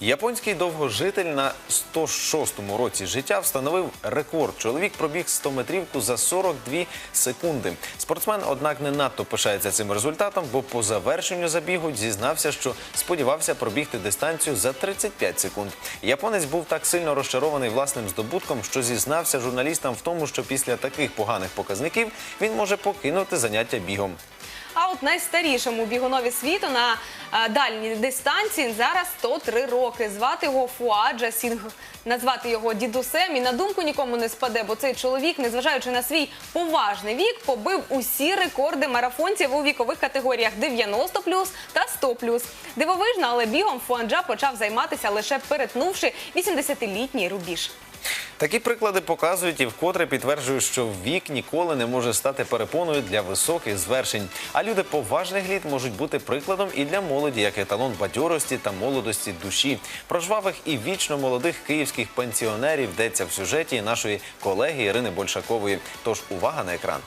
Японський довгожитель на 106-му році життя встановив рекорд. Чоловік пробіг 100-метрівку за 42 секунди. Спортсмен, однак, не надто пишається цим результатом, бо по завершенню забігу зізнався, що сподівався пробігти дистанцію за 35 секунд. Японець був так сильно розчарований власним здобутком, що зізнався журналістам в тому, що після таких поганих показників він може покинути заняття бігом. А от найстарішому бігунові світу на е, дальній дистанції зараз 103 роки. Звати його Фуаджа Сінг. Назвати його дідусем і на думку нікому не спаде, бо цей чоловік, незважаючи на свій поважний вік, побив усі рекорди марафонців у вікових категоріях 90 та 100 Дивовижно, але бігом Фуаджа почав займатися лише перетнувши 80-літній рубіж. Такі приклади показують і вкотре підтверджують, що вік ніколи не може стати перепоною для високих звершень. А люди поважних літ можуть бути прикладом і для молоді, як еталон бадьорості та молодості душі. Про жвавих і вічно молодих київських пенсіонерів йдеться в сюжеті нашої колеги Ірини Большакової. Тож увага на екран.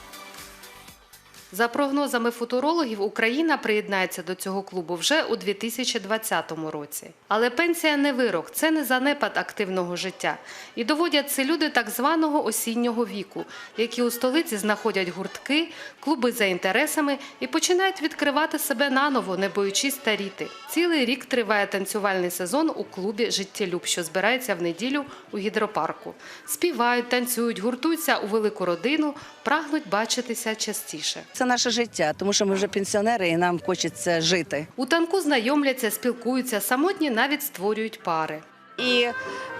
За прогнозами футурологів, Україна приєднається до цього клубу вже у 2020 році. Але пенсія не вирок, це не занепад активного життя. І доводять це люди так званого осіннього віку, які у столиці знаходять гуртки, клуби за інтересами і починають відкривати себе наново, не боючись старіти. Цілий рік триває танцювальний сезон у клубі Життєлюб, що збирається в неділю у гідропарку. Співають, танцюють, гуртуються у велику родину, прагнуть бачитися частіше. Це наше життя, тому що ми вже пенсіонери і нам хочеться жити. У танку знайомляться, спілкуються, самотні навіть створюють пари. и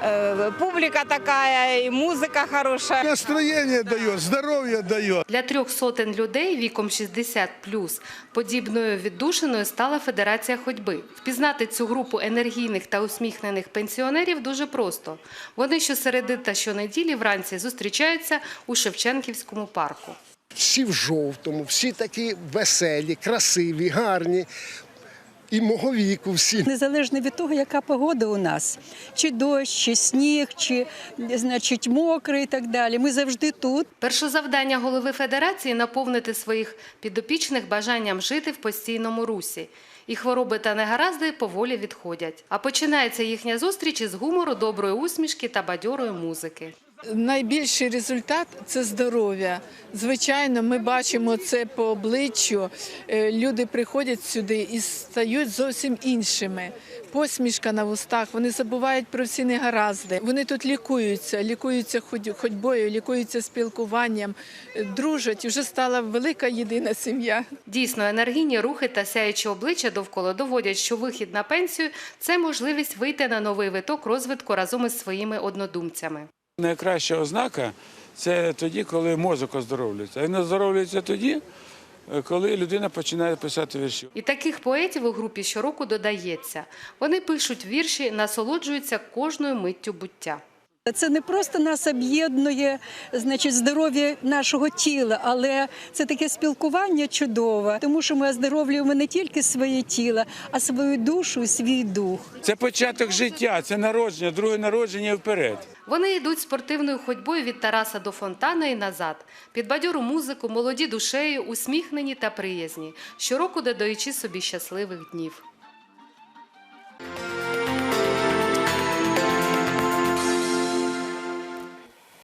э, публика такая, и музыка хорошая. Настроение дает, здоровье дает. Для трьох сотень людей віком 60+, подібною віддушиною стала Федерація ходьби. Впізнати цю групу енергійних та усміхнених пенсіонерів дуже просто. Вони щосереди та щонеділі вранці зустрічаються у Шевченківському парку. Всі в жовтому, всі такі веселі, красиві, гарні. І мого віку всі. Незалежно від того, яка погода у нас, чи дощ, чи сніг, чи значить мокрий і так далі. Ми завжди тут. Перше завдання голови федерації наповнити своїх підопічних бажанням жити в постійному русі. І хвороби та негаразди поволі відходять. А починається їхня зустріч із гумору, доброї усмішки та бадьорої музики. Найбільший результат це здоров'я. Звичайно, ми бачимо це по обличчю. Е, Люди приходять сюди і стають зовсім іншими. Посмішка на вустах, вони забувають про всі негаразди. Вони тут лікуються, лікуються ходьбою, лікуються спілкуванням, е, дружать. Вже стала велика єдина сім'я. Дійсно, енергійні рухи та сяючі обличчя довкола доводять, що вихід на пенсію це можливість вийти на новий виток розвитку разом із своїми однодумцями. Найкраща ознака це тоді, коли мозок оздоровлюється. А він оздоровлюється тоді, коли людина починає писати вірші. І таких поетів у групі щороку додається. Вони пишуть вірші, насолоджуються кожною миттю буття. Це не просто нас об'єднує, значить, здоров'я нашого тіла, але це таке спілкування чудове, тому що ми оздоровлюємо не тільки своє тіло, а свою душу і свій дух. Це початок життя, це народження, друге народження і вперед. Вони йдуть спортивною ходьбою від Тараса до фонтана і назад. Під бадьору музику, молоді душею, усміхнені та приязні, щороку додаючи собі щасливих днів.